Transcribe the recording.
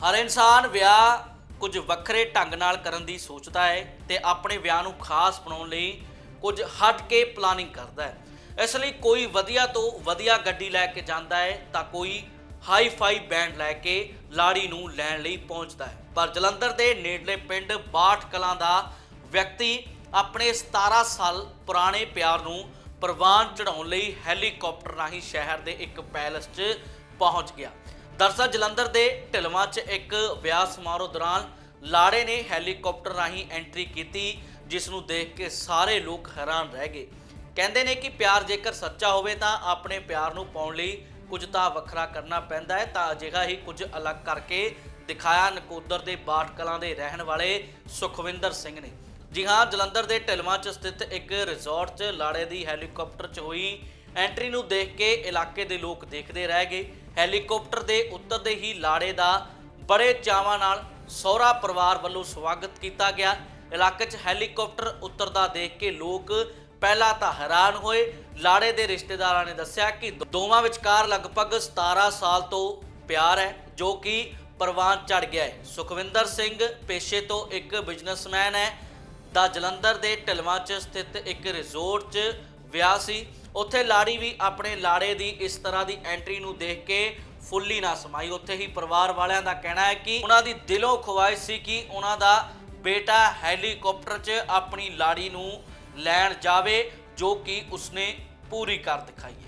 ਹਰ ਇਨਸਾਨ ਵਿਆਹ ਕੁਝ ਵੱਖਰੇ ਢੰਗ ਨਾਲ ਕਰਨ ਦੀ ਸੋਚਦਾ ਹੈ ਤੇ ਆਪਣੇ ਵਿਆਹ ਨੂੰ ਖਾਸ ਬਣਾਉਣ ਲਈ ਕੁਝ ਹਟ ਕੇ ਪਲਾਨਿੰਗ ਕਰਦਾ ਹੈ। ਇਸ ਲਈ ਕੋਈ ਵਧੀਆ ਤੋਂ ਵਧੀਆ ਗੱਡੀ ਲੈ ਕੇ ਜਾਂਦਾ ਹੈ ਤਾਂ ਕੋਈ ਹਾਈ ਫਾਈ ਬੈਂਡ ਲੈ ਕੇ ਲਾੜੀ ਨੂੰ ਲੈਣ ਲਈ ਪਹੁੰਚਦਾ ਹੈ। ਪਰ ਜਲੰਧਰ ਦੇ ਨੇੜਲੇ ਪਿੰਡ ਬਾਠ ਕਲਾਂ ਦਾ ਵਿਅਕਤੀ ਆਪਣੇ 17 ਸਾਲ ਪੁਰਾਣੇ ਪਿਆਰ ਨੂੰ ਪ੍ਰਵਾਨ ਚੜਾਉਣ ਲਈ ਹੈਲੀਕਾਪਟਰ ਰਾਹੀਂ ਸ਼ਹਿਰ ਦੇ ਇੱਕ ਪੈਲਸ 'ਚ ਪਹੁੰਚ ਗਿਆ। ਦਰਸਲ ਜਲੰਧਰ ਦੇ ਢਿਲਵਾਂ 'ਚ ਇੱਕ ਵਿਆਹ ਸਮਾਰੋਹ ਦੌਰਾਨ ਲਾੜੇ ਨੇ ਹੈਲੀਕਾਪਟਰ ਰਾਹੀਂ ਐਂਟਰੀ ਕੀਤੀ, ਜਿਸ ਨੂੰ ਦੇਖ ਕੇ ਸਾਰੇ ਲੋਕ ਹੈਰਾਨ ਰਹਿ ਗਏ। ਕਹਿੰਦੇ ਨੇ ਕਿ ਪਿਆਰ ਜੇਕਰ ਸੱਚਾ ਹੋਵੇ ਤਾਂ ਆਪਣੇ ਪਿਆਰ ਨੂੰ ਪਾਉਣ ਲਈ ਕੁਝ ਤਾਂ ਵੱਖਰਾ ਕਰਨਾ ਪੈਂਦਾ ਹੈ, ਤਾਂ ਅਜਿਹਾ ਹੀ ਕੁਝ ਅਲੱਗ ਕਰਕੇ ਦਿਖਾਇਆ ਨਕੋਦਰ ਦੇ ਬਾਠ ਕਲਾਂ ਦੇ ਰਹਿਣ ਵਾਲੇ ਸੁਖਵਿੰਦਰ ਸਿੰਘ ਨੇ। ਜੀ ਹਾਂ, ਜਲੰਧਰ ਦੇ ਢਿਲਵਾਂ 'ਚ ਸਥਿਤ ਇੱਕ ਰਿਜ਼ੋਰਟ 'ਚ ਲਾੜੇ ਦੀ ਹੈਲੀਕਾਪਟਰ 'ਚ ਹੋਈ ਐਂਟਰੀ ਨੂੰ ਦੇਖ ਕੇ ਇਲਾਕੇ ਦੇ ਲੋਕ ਦੇਖਦੇ ਰਹਿ ਗਏ। ਹੈਲੀਕਾਪਟਰ ਦੇ ਉੱਤਰਦੇ ਹੀ ਲਾੜੇ ਦਾ ਬੜੇ ਚਾਵਾਂ ਨਾਲ ਸਹੁਰਾ ਪਰਿਵਾਰ ਵੱਲੋਂ ਸਵਾਗਤ ਕੀਤਾ ਗਿਆ। ਇਲਾਕੇ 'ਚ ਹੈਲੀਕਾਪਟਰ ਉੱਤਰਦਾ ਦੇਖ ਕੇ ਲੋਕ ਪਹਿਲਾਂ ਤਾਂ ਹੈਰਾਨ ਹੋਏ। ਲਾੜੇ ਦੇ ਰਿਸ਼ਤੇਦਾਰਾਂ ਨੇ ਦੱਸਿਆ ਕਿ ਦੋਵਾਂ ਵਿਚਕਾਰ ਲਗਭਗ 17 ਸਾਲ ਤੋਂ ਪਿਆਰ ਹੈ, ਜੋ ਕਿ ਪ੍ਰਵਾਨ ਚੜ ਗਿਆ ਹੈ। ਸੁਖਵਿੰਦਰ ਸਿੰਘ ਪੇਸ਼ੇ ਤੋਂ ਇੱਕ ਬਿਜ਼ਨਸਮੈਨ ਹੈ। ਦਾ ਜਲੰਧਰ ਦੇ ਢਿਲਵਾਂ 'ਚ ਸਥਿਤ ਇੱਕ ਰਿਜ਼ੋਰਟ 'ਚ ਵਿਆਹ ਸੀ। ਉੱਥੇ ਲਾੜੀ ਵੀ ਆਪਣੇ ਲਾੜੇ ਦੀ ਇਸ ਤਰ੍ਹਾਂ ਦੀ ਐਂਟਰੀ ਨੂੰ ਦੇਖ ਕੇ ਫੁੱਲੀ ਨਾ ਸਮਾਈ। ਉੱਥੇ ਹੀ ਪਰਿਵਾਰ ਵਾਲਿਆਂ ਦਾ ਕਹਿਣਾ ਹੈ ਕਿ ਉਹਨਾਂ ਦੀ ਦਿਲੋਂ ਖੁਆਇਸ਼ ਸੀ ਕਿ ਉਹਨਾਂ ਦਾ ਬੇਟਾ ਹੈਲੀਕਾਪਟਰ 'ਚ ਆਪਣੀ ਲਾੜੀ ਨੂੰ ਲੈਣ ਜਾਵੇ, ਜੋ ਕਿ ਉਸਨੇ ਪੂਰੀ ਕਰ ਦਿਖਾਈ ਹੈ।